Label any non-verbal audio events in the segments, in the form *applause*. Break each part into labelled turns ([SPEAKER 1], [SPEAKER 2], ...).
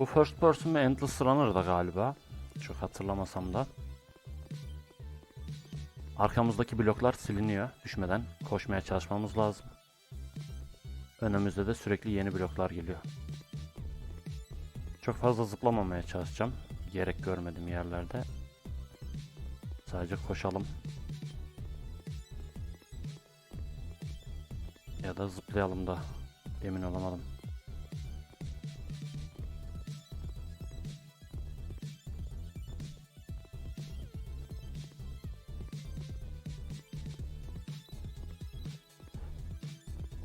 [SPEAKER 1] Bu first person ve Endless Runner'da galiba. Çok hatırlamasam da. Arkamızdaki bloklar siliniyor düşmeden. Koşmaya çalışmamız lazım. Önümüzde de sürekli yeni bloklar geliyor. Çok fazla zıplamamaya çalışacağım. Gerek görmedim yerlerde. Sadece koşalım. Ya da zıplayalım da emin olamadım.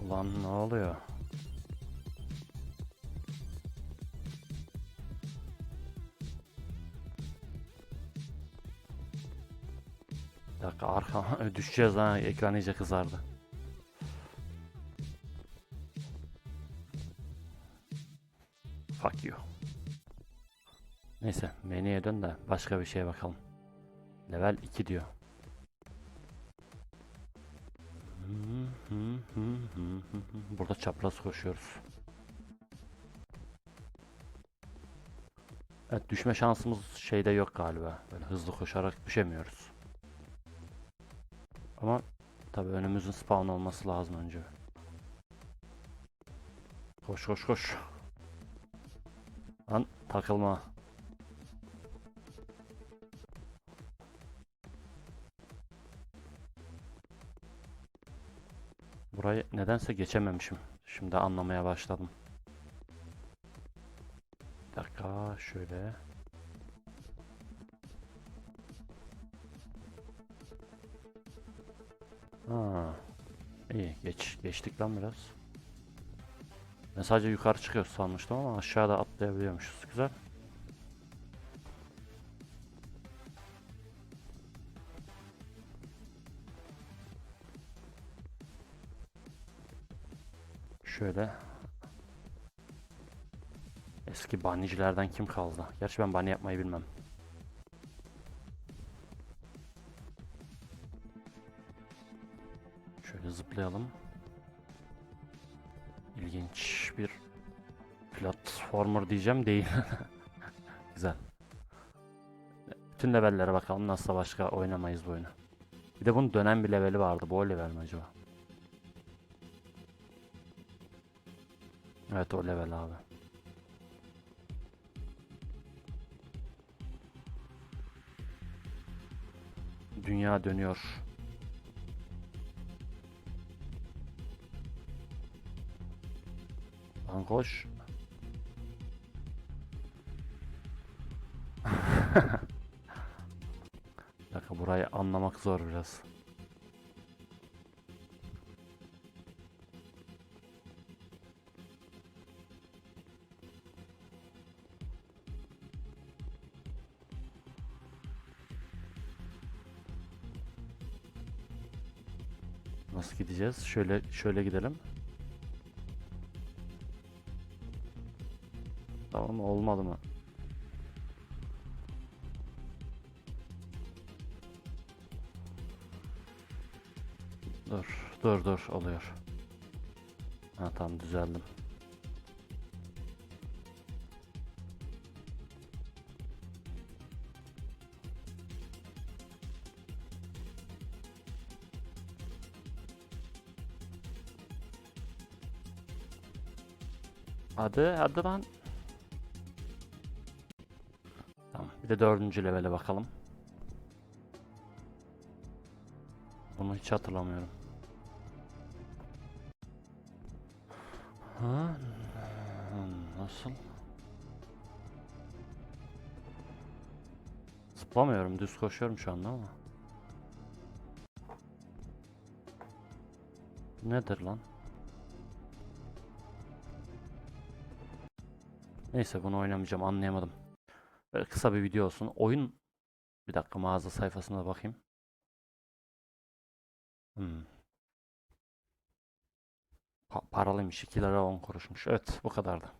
[SPEAKER 1] Ulan ne oluyor? Bir dakika arka *laughs* düşeceğiz ha ekran iyice kızardı. Fuck you. Neyse menüye dön de başka bir şeye bakalım. Level 2 diyor. Burada çapraz koşuyoruz. Evet düşme şansımız şeyde yok galiba. Böyle hızlı koşarak düşemiyoruz. Ama tabii önümüzün spawn olması lazım önce. Koş koş koş. Lan takılma. Burayı nedense geçememişim. Şimdi anlamaya başladım. Bir dakika şöyle. Ha. İyi geç geçtik lan biraz. Ben sadece yukarı çıkıyoruz sanmıştım ama aşağıda atlayabiliyormuşuz. Güzel. Şöyle. Eski banicilerden kim kaldı? Gerçi ben bani yapmayı bilmem. Şöyle zıplayalım. İlginç bir platformer diyeceğim değil. *laughs* Güzel. Bütün levellere bakalım nasıl başka oynamayız bu oyunu. Bir de bunun dönen bir leveli vardı. Bu level mi acaba? Evet o level abi. Dünya dönüyor. Lan koş. *laughs* Dakika burayı anlamak zor biraz. Nasıl gideceğiz? Şöyle şöyle gidelim. Tamam olmadı mı? Dur, dur, dur oluyor. Ha tamam düzeldim. Hadi, hadi lan. Tamam. Bir de dördüncü levele bakalım. Bunu hiç hatırlamıyorum. Ha? Nasıl? Zıplamıyorum, düz koşuyorum şu anda ama. Nedir lan? Neyse bunu oynamayacağım anlayamadım. Böyle kısa bir video olsun. Oyun bir dakika mağaza sayfasına bakayım. Hmm. Pa paralıymış 2 lira 10 kuruşmuş. Evet bu kadardı.